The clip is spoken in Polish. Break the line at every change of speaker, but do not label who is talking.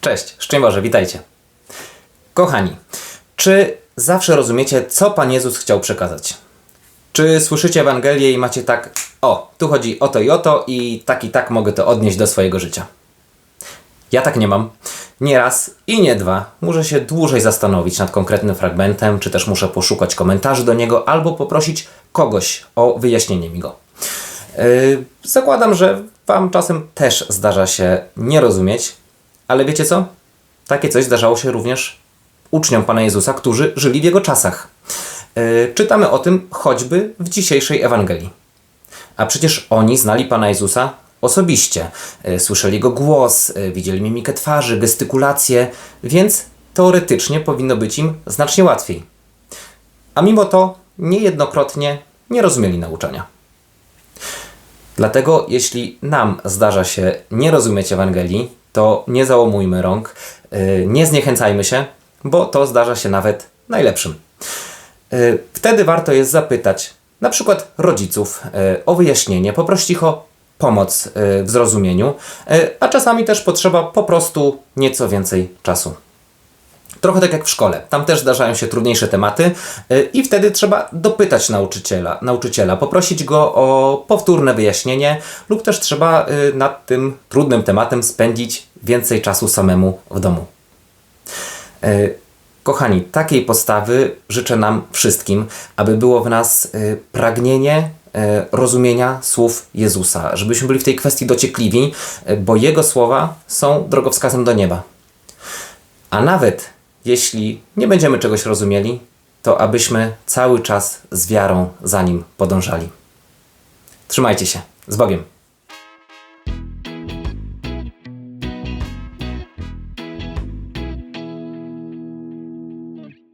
Cześć, szczęść Boże, witajcie. Kochani, czy zawsze rozumiecie, co Pan Jezus chciał przekazać? Czy słyszycie Ewangelię i macie tak, o, tu chodzi o to i o to i tak i tak mogę to odnieść do swojego życia? Ja tak nie mam. Nie raz i nie dwa. Muszę się dłużej zastanowić nad konkretnym fragmentem, czy też muszę poszukać komentarzy do niego, albo poprosić kogoś o wyjaśnienie mi go. Yy, zakładam, że Wam czasem też zdarza się nie rozumieć, ale wiecie co? Takie coś zdarzało się również uczniom Pana Jezusa, którzy żyli w Jego czasach. Yy, czytamy o tym choćby w dzisiejszej Ewangelii. A przecież oni znali Pana Jezusa osobiście. Y, Słyszeli Jego głos, y, widzieli mimikę twarzy, gestykulację, więc teoretycznie powinno być im znacznie łatwiej. A mimo to niejednokrotnie nie rozumieli nauczania. Dlatego, jeśli nam zdarza się nie rozumieć Ewangelii, to nie załamujmy rąk, y, nie zniechęcajmy się, bo to zdarza się nawet najlepszym. Y, Wtedy warto jest zapytać na przykład rodziców y, o wyjaśnienie, poprosić ich o pomoc w zrozumieniu, a czasami też potrzeba po prostu nieco więcej czasu. Trochę tak jak w szkole. Tam też zdarzają się trudniejsze tematy y, i wtedy trzeba dopytać nauczyciela, nauczyciela, poprosić go o powtórne wyjaśnienie lub też trzeba y, nad tym trudnym tematem spędzić więcej czasu samemu w domu. Y, Kochani, takiej postawy życzę nam wszystkim, aby było w nas pragnienie rozumienia słów Jezusa, żebyśmy byli w tej kwestii dociekliwi, bo Jego słowa są drogowskazem do nieba. A nawet jeśli nie będziemy czegoś rozumieli, to abyśmy cały czas z wiarą za Nim podążali. Trzymajcie się. Z Bogiem.